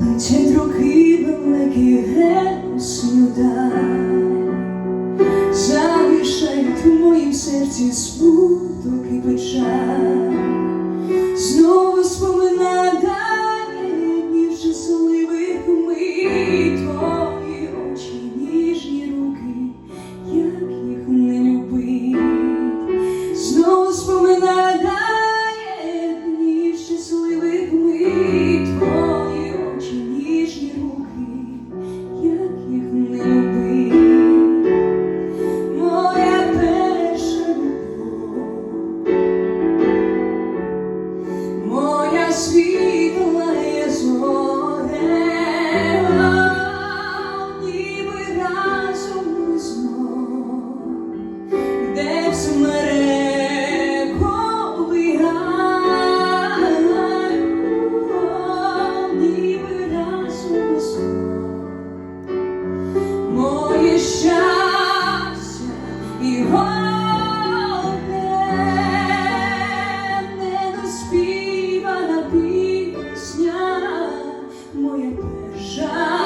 лечить руки великі гесюда, завішають в моїм серці смуток і печаль. Моя перша.